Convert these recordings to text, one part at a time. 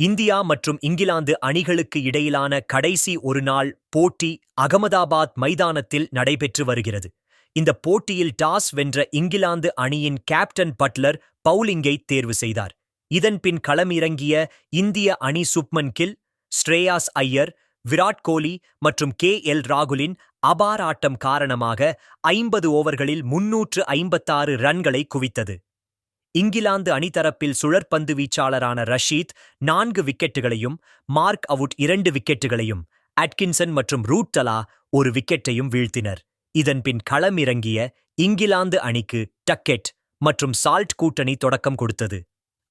India மற்றும் இங்கிலாந்து அணிகளுக்கு இடையிலான கடைசி ஒருநாள் போட்டி அகமதாபாத் மைதானத்தில் நடைபெற்று வருகிறது. இந்த போட்டியில் டாஸ் வென்ற இங்கிலாந்து அணியின் கேப்டன் பட்லர் பவுலிங்கை தேர்வு செய்தார். இதன்பின் களமிறங்கிய இந்திய அணி சுப்மன் கில் ஸ்ரேயாஸ் ஐயர் விராட் கோலி மற்றும் கே எல் ராகுலின் அபார ஆட்டம் காரணமாக ஐம்பது ஓவர்களில் முன்னூற்று ஐம்பத்தாறு ரன்களை குவித்தது. இங்கிலாந்து அணிதரப்பில் சுழற்பந்து வீச்சாளரான ரஷீத் நான்கு விக்கெட்டுகளையும் மார்க் அவுட் இரண்டு விக்கெட்டுகளையும் அட்கின்சன் மற்றும் ரூட் தலா ஒரு விக்கெட்டையும் வீழ்த்தினர். இதன்பின் களமிறங்கிய இங்கிலாந்து அணிக்கு டக்கெட் மற்றும் சால்ட் கூட்டணி தொடக்கம் கொடுத்தது.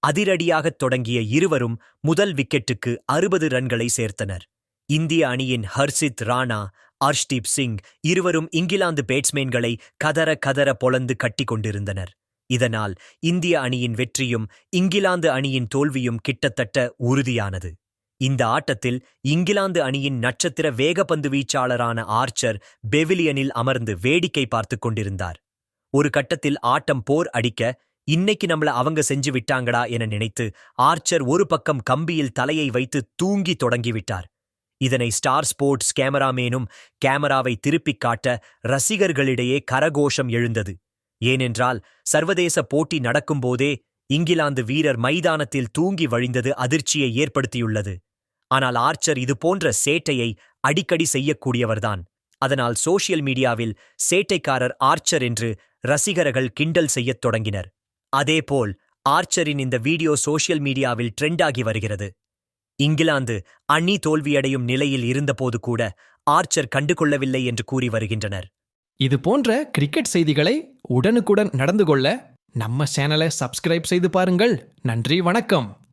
அதிரடியாகத் தொடங்கிய இருவரும் முதல் விக்கெட்டுக்கு அறுபது ரன்களை சேர்த்தனர். இந்திய அணியின் ஹர்சித் ராணா அர்ஷ்தீப் சிங் இருவரும் இங்கிலாந்து பேட்ஸ்மேன்களை கதற கதற பொலந்து கட்டிக் கொண்டிருந்தனர். இதனால் இந்திய அணியின் வெற்றியும் இங்கிலாந்து அணியின் தோல்வியும் கிட்டத்தட்ட உறுதியானது. இந்த ஆட்டத்தில் இங்கிலாந்து அணியின் நட்சத்திர வேகப்பந்து வீச்சாளரான ஆர்ச்சர் பெவிலியனில் அமர்ந்து வேடிக்கை பார்த்துக் கொண்டிருந்தார். ஒரு கட்டத்தில் ஆட்டம் போர் அடிக்க இன்னைக்கு நம்மள அவங்க செஞ்சு விட்டாங்கடா என நினைத்து ஆர்ச்சர் ஒரு பக்கம் கம்பியில் தலையை வைத்து தூங்கி தொடங்கிவிட்டார். இதனை ஸ்டார் ஸ்போர்ட்ஸ் கேமராமேனும் கேமராவை திருப்பிக் காட்ட ரசிகர்களிடையே கரகோஷம் எழுந்தது. ஏனென்றால் சர்வதேச போட்டி நடக்கும்போதே இங்கிலாந்து வீரர் மைதானத்தில் தூங்கி வழிந்தது அதிர்ச்சியை ஏற்படுத்தியுள்ளது. ஆனால் ஆர்ச்சர் இது போன்ற சேட்டையை அடிக்கடி செய்யக்கூடியவர்தான். அதனால் சோஷியல் மீடியாவில் சேட்டைக்காரர் ஆர்ச்சர் என்று ரசிகர்கள் கிண்டல் செய்யத் தொடங்கினர். அதேபோல் ஆர்ச்சரின் இந்த வீடியோ சோஷியல் மீடியாவில் ட்ரெண்டாகி வருகிறது. இங்கிலாந்து அணி தோல்வியடையும் நிலையில் இருந்தபோது கூட ஆர்ச்சர் கண்டுகொள்ளவில்லை என்று கூறி வருகின்றனர். இது போன்ற கிரிக்கெட் செய்திகளை உடனுக்குடன் நடந்து கொள்ள நம்ம சேனலை சப்ஸ்கிரைப் செய்து பாருங்கள். நன்றி வணக்கம்.